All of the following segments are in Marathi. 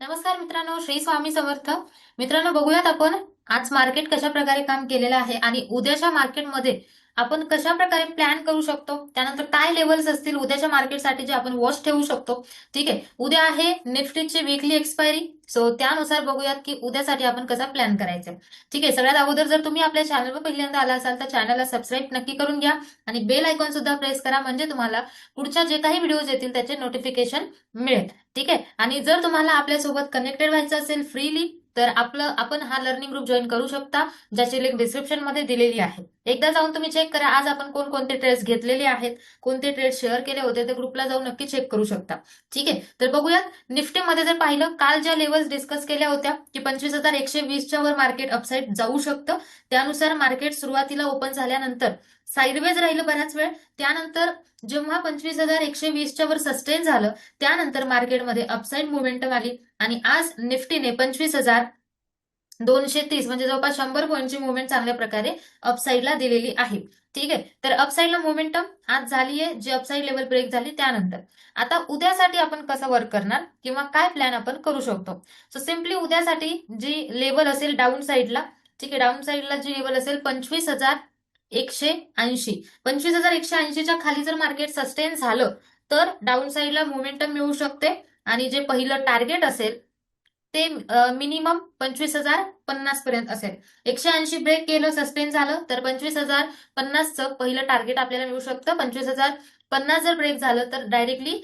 नमस्कार मित्रांनो श्री स्वामी समर्थ. मित्रांनो बघूयात आपण आज मार्केट कशा प्रकारे काम केलेलं आहे आणि उद्याच्या मार्केटमध्ये आपण कशा प्रकारे प्लॅन करू शकतो? त्यानंतर काय लेवल्स असतील? उद्याच्या मार्केटसाठी जे आपण वॉच ठेवू शकतो. ठीक आहे? उद्या आहे निफ्टीची वीकली एक्सपायरी सो त्यानुसार बघूयात की उद्यासाठी आपण कसा प्लॅन करायचा. ठीक आहे? सगळ्यात अगोदर जर तुम्ही आपल्या चॅनलवर पहिल्यांदा आला असाल तर चॅनलला सबस्क्राईब नक्की करून घ्या. आणि बेल आयकॉन सुद्धा प्रेस करा. म्हणजे तुम्हाला पुढच्या जे काही व्हिडिओज येतील त्याचे नोटिफिकेशन मिळेल. ठीक आहे? आणि जर तुम्हाला आपल्यासोबत कनेक्टेड व्हायचं असेल फ्रीली तर आपलं आपण हा लर्निंग ग्रुप जॉईन करू शकता ज्याची लिंक डिस्क्रिप्शनमध्ये दिलेली आहे. एकदा जाऊन तुम्ही चेक करा आज आपण कोणकोणते ट्रेड्स घेतलेले आहेत कोणते ट्रेड शेअर केले होते ते ग्रुपला जाऊन नक्की चेक करू शकता. ठीक आहे? तर बघूयात निफ्टीमध्ये जर पाहिलं काल ज्या लेवल्स डिस्कस केल्या होत्या की पंचवीस हजार एकशे वीसच्या वर मार्केट अपसाईड जाऊ शकतं. त्यानुसार मार्केट सुरुवातीला ओपन झाल्यानंतर साईडवेज राहिलं बराच वेळ. त्यानंतर जेव्हा पंचवीस हजार एकशे वीसच्या वर सस्टेन झालं त्यानंतर मार्केटमध्ये अपसाईड मुवमेंटम आली. आणि आज निफ्टीने पंचवीस हजार दोनशे तीस म्हणजे जवळपास शंभर पॉईंटची मुवमेंट चांगल्या प्रकारे अपसाईडला दिलेली आहे. ठीक आहे? तर अपसाईडला मुवमेंटम आज झाली आहे जी अपसाईड लेवल ब्रेक झाली त्यानंतर. आता उद्यासाठी आपण कसं वर्क करणार किंवा काय प्लॅन आपण करू शकतो? सो सिम्पली उद्यासाठी जी लेवल असेल डाऊन साईडला ठीक आहे डाऊन साईडला जी लेवल असेल पंचवीस हजार एकशे ऐंशी. पंचवीस हजार एकशे ऐंशीच्या खाली जर मार्केट सस्टेन झालं तर डाऊन साईडला मोमेंटम मिळू शकते. आणि जे पहिलं टार्गेट असेल ते मिनिमम पंचवीस हजार पन्नास पर्यंत असेल. एकशे ऐंशी ब्रेक केलं सस्टेन झालं तर पंचवीस हजार पन्नासचं पहिलं टार्गेट आपल्याला मिळू शकतं. पंचवीस हजार पन्नास जर ब्रेक झालं तर डायरेक्टली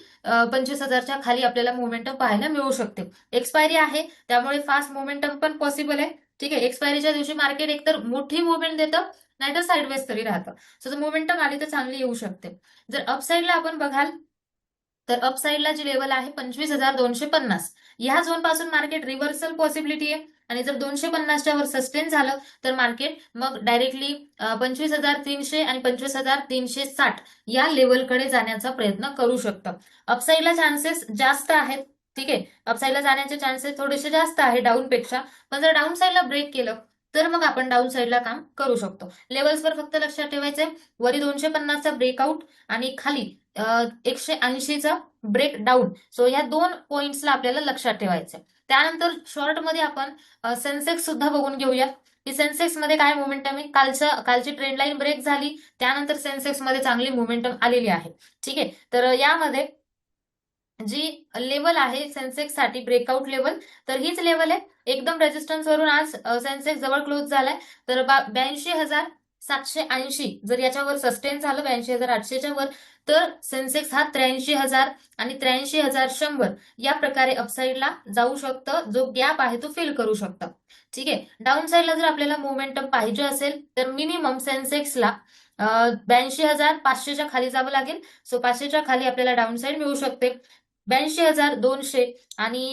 पंचवीस हजारच्या खाली आपल्याला मोमेंटम पाहायला मिळू शकते. एक्सपायरी आहे त्यामुळे फास्ट मोमेंटम पण पॉसिबल आहे. ठीक आहे एक्सपायरीच्या दिवशी मार्केट एकतर मोठी मुवमेंट देतं नाहीतर साईडवेज तरी राहतं. सो जर मोमेंटम आली तर चांगली येऊ शकते. जर अपसाईडला आपण बघाल तर अपसाईडला जी लेवल आहे पंचवीस हजार दोनशे पन्नास. या झोनपासून मार्केट रिव्हर्सल पॉसिबिलिटी आहे. आणि जर दोनशे पन्नासच्या वर सस्टेन झालं तर मार्केट मग डायरेक्टली पंचवीस हजार तीनशे आणि पंचवीस हजार तीनशे साठ या लेवलकडे जाण्याचा प्रयत्न करू शकतं. अपसाईडला चान्सेस जास्त आहेत ठीक आहे? अपसाईडला जाण्याचे चान्सेस थोडेसे जास्त आहे डाऊन पेक्षा. पण जर डाऊन साईडला ब्रेक केलं तर मग आपण डाऊन साईडला काम करू शकतो. लेवल्सवर फक्त लक्षात ठेवायचंय. वरी दोनशे पन्नासचा ब्रेकआउट आणि खाली एकशे ऐंशीचा ब्रेक डाऊन सो या दोन पॉइंट्सला आपल्याला लक्षात ठेवायचंय. त्यानंतर शॉर्टमध्ये आपण सेन्सेक्स सुद्धा बघून घेऊया. की सेन्सेक्समध्ये काय मोमेंटम आहे? कालचं कालची ट्रेंड लाईन ब्रेक झाली. त्यानंतर सेन्सेक्समध्ये चांगली मोमेंटम आलेली आहे. ठीक आहे? तर यामध्ये जी लेवल आहे सेन्सेक्ससाठी ब्रेकआउट लेवल तर हीच लेवल आहे. एकदम रेजिस्टन्स वरून आज सेन्सेक्स जवळ क्लोज झालाय. तर ब्याऐंशी हजार सातशे ऐंशी जर याच्यावर सस्टेन झालं ब्याऐंशी हजार आठशेच्या वर तर सेन्सेक्स हा त्र्याऐंशी हजार आणि त्र्याऐंशी हजार शंभर या प्रकारे अपसाईडला जाऊ शकतं. जो गॅप आहे तो फिल करू शकतं. ठीक आहे? डाऊन साईडला जर आपल्याला मोमेंटम पाहिजे असेल तर मिनिमम सेन्सेक्सला ब्याऐंशी हजार पाचशेच्या खाली जावं लागेल. सो पाचशेच्या खाली आपल्याला डाऊन साईड मिळू शकते. ब्याऐंशी हजार दोनशे आणि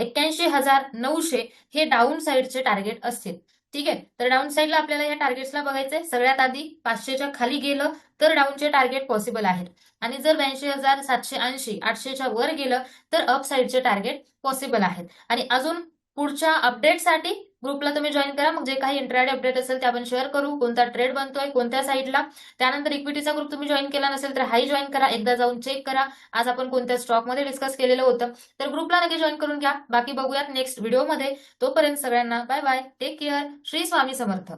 एक्क्याऐंशी हजार नऊशे हे डाऊन साईडचे टार्गेट असतील. ठीक आहे? तर डाऊन साईडला आपल्याला या टार्गेट्सला बघायचंय. सगळ्यात आधी पाचशेच्या खाली गेलं तर डाऊनचे टार्गेट पॉसिबल आहेत. आणि जर ब्याऐंशी हजार सातशे ऐंशी आठशेच्या वर गेलं तर अप साईडचे टार्गेट पॉसिबल आहेत. आणि अजून पुढच्या अपडेटसाठी ग्रुपला तुम्ही जॉईन करा. मग जे काही इंटरडे अपडेट असेल ते आपण शेअर करू. कोणता ट्रेड बनतोय कोणत्या साईडला त्यानंतर इक्विटीचा ग्रुप तुम्ही जॉईन केला नसेल तर हाही जॉईन करा. एकदा जाऊन चेक करा. आज आपण कोणत्या स्टॉकमध्ये डिस्कस केलेलं होतं. तर ग्रुपला नक्की जॉईन करून घ्या. बाकी बघूयात नेक्स्ट व्हिडिओमध्ये तोपर्यंत सगळ्यांना bye bye take care Shri Swami Samarth.